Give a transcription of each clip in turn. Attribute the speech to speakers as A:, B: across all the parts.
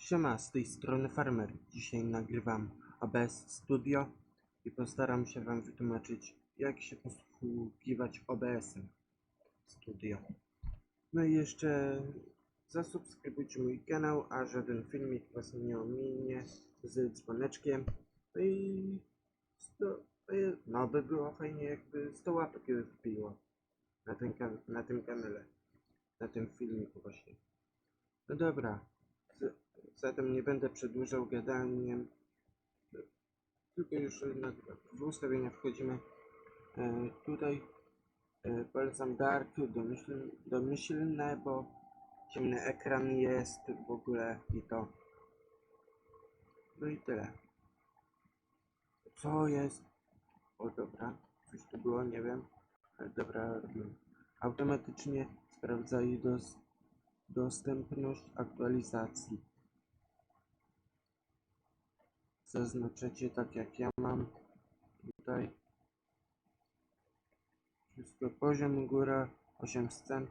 A: Siema, z tej strony Farmer. Dzisiaj nagrywam OBS Studio i postaram się Wam wytłumaczyć, jak się posługiwać OBS-em Studio. No i jeszcze zasubskrybujcie mój kanał, a żaden filmik Was nie ominie z dzwoneczkiem. No i sto, to jest- no by było fajnie, jakby 100 łapek wbiło na, na tym kanale, na tym filmiku właśnie. No dobra, zatem nie będę przedłużał gadaniem, tylko już w ustawienia wchodzimy. E, tutaj e, polecam Dark, domyślne, domyślne, bo ciemny ekran jest w ogóle i to. No i tyle. Co jest? O dobra, coś tu było, nie wiem. Ale dobra. Automatycznie sprawdzaj dos, dostępność aktualizacji. Zaznaczacie tak jak ja mam tutaj. Wszystko poziom góra, 8 scen.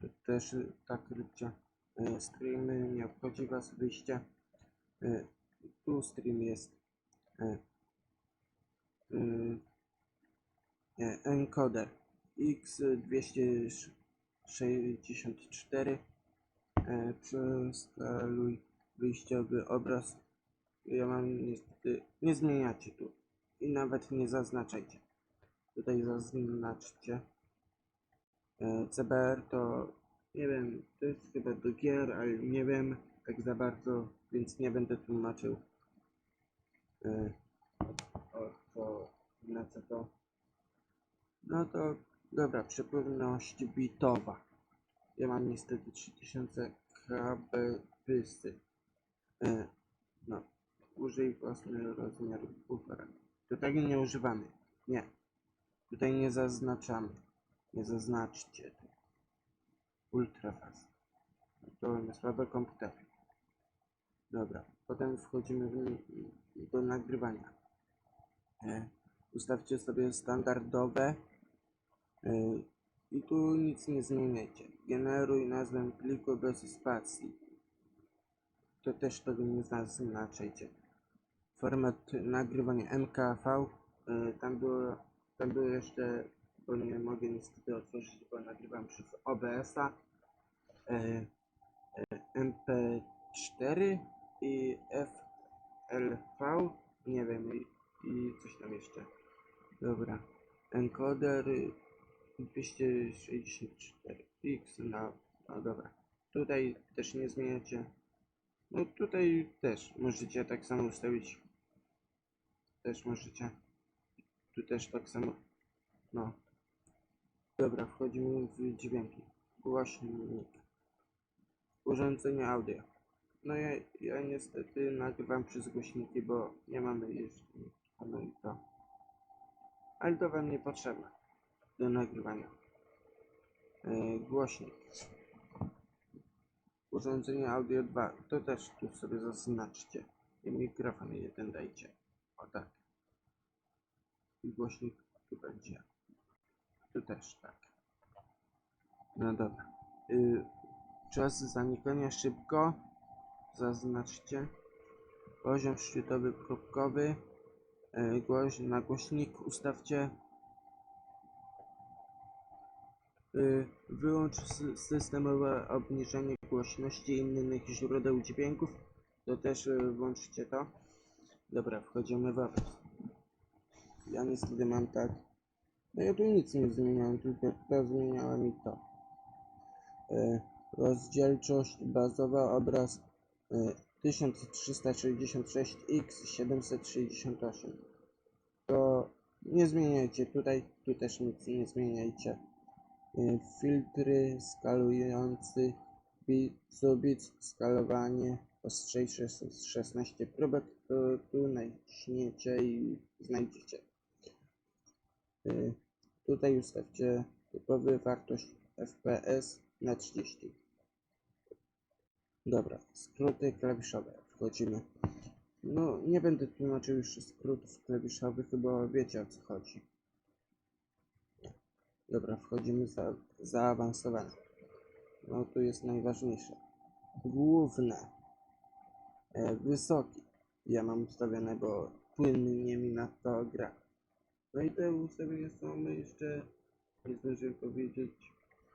A: To też tak róbcie. Y, Streamy nie obchodzi was wyjście. Y, Tu stream jest. nie, encoder X264 e, przeskaluj wyjściowy obraz ja mam niestety nie zmieniacie tu i nawet nie zaznaczajcie. Tutaj zaznaczcie. E, CBR to nie wiem to jest chyba do gier ale nie wiem tak za bardzo więc nie będę tłumaczył. E, o co na co to? No to dobra, przepływność bitowa. Ja mam niestety 3000 kbpsy. E, no, użyj własnego rozmiaru buffera. To tego nie używamy. Nie. Tutaj nie zaznaczamy. Nie zaznaczcie. Ultrafast. To na słabe komputery. Dobra, potem wchodzimy w, do nagrywania. E, ustawcie sobie standardowe e, i tu nic nie zmieniajcie. Generuj nazwę pliku bez spacji. To też tego nie zaznaczajcie. Format nagrywania MKV. e, Tam było, tam było jeszcze, bo nie mogę niestety otworzyć, bo nagrywam przez OBS-a. e, e, MP4 i FLV. Nie wiem, i, i coś tam jeszcze. Dobra. Encoder 264x. No, no dobra. Tutaj też nie zmieniacie. No tutaj też możecie tak samo ustawić. Też możecie. Tu też tak samo. No. Dobra, wchodzimy w dźwięki. Głośnik. Urządzenie audio. No ja, ja niestety nagrywam przez głośniki, bo nie mamy jeszcze no i to. Ale to wam nie potrzeba do nagrywania. E, głośnik. Urządzenie audio 2. To też tu sobie zaznaczcie. I mikrofon jeden dajcie. Tak. I głośnik tu będzie. Tu też tak. No dobra. Y, czas zanikania szybko. Zaznaczcie. Poziom szczytowy próbkowy. E, głoś, na głośnik ustawcie y, wyłącz sy- systemowe obniżenie głośności innych źródeł dźwięków to też y, włączcie to dobra wchodzimy w obraz ja niestety mam tak no ja tu nic nie zmieniałem tylko to zmieniałem i to. Y, rozdzielczość bazowa obraz y, 1366x768 to nie zmieniajcie tutaj, tu też nic nie zmieniajcie. Y, Filtry skalujący bi- subic, skalowanie ostrzejsze z 16 próbek, to tu naciśniecie i znajdziecie. Y, Tutaj ustawcie typowy wartość FPS na 30. Dobra, skróty klawiszowe. Wchodzimy. No, nie będę tłumaczył już skrótów klawiszowych, bo wiecie o co chodzi. Dobra, wchodzimy za zaawansowane. No, tu jest najważniejsze. Główne. E, wysoki. Ja mam ustawione, bo płynnie mi na to gra. No i te ustawienia są jeszcze, nie zdążyłem powiedzieć,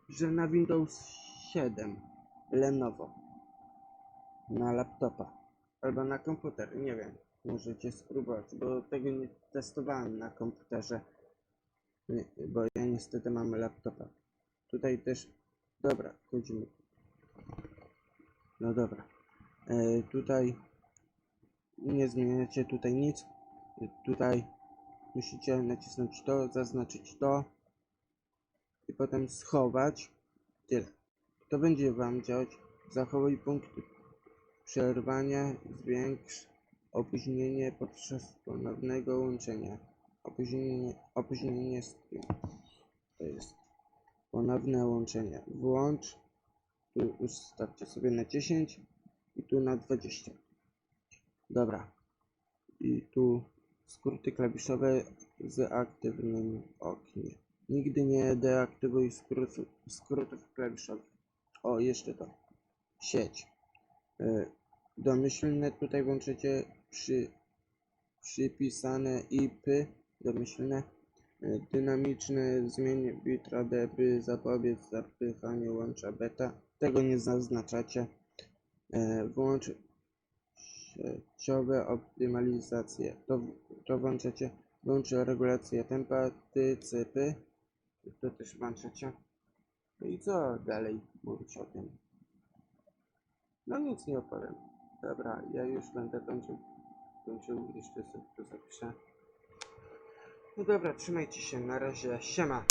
A: że na Windows 7 Lenovo na laptopa albo na komputer, nie wiem. Możecie spróbować, bo tego nie testowałem na komputerze, nie- bo ja niestety mam laptopa. Tutaj też, dobra, chodzimy. No dobra, tutaj nie zmieniacie tutaj nic. E, Tutaj musicie nacisnąć to, zaznaczyć to i potem schować. Tyle. To będzie Wam działać. Zachowuj punkt przerwania, zwiększ opóźnienie podczas ponownego łączenia. Opóźnienie, opóźnienie. To jest ponowne łączenie. Włącz. Tu ustawcie sobie na 10 i tu na 20. Dobra. I tu skróty klawiszowe z aktywnym oknie. Nigdy nie deaktywuj skrótów, skrótów klawiszowych. O, jeszcze to. Sieć. Y, Domyślne tutaj włączycie przy, przypisane IP domyślne. Y, Dynamiczne zmień bitrate, by zapobiec zapychaniu łącza beta. Tego nie zaznaczacie. Y, Włącz sieciowe optymalizacje. To, to włączacie. Włącz regulację tempa, tycypy. To też włączacie. No i co dalej mówić o tym? No nic nie opowiem. Dobra, ja już będę kończył. Kończył, jeszcze sobie to zapiszę. No dobra, trzymajcie się, na razie, siema.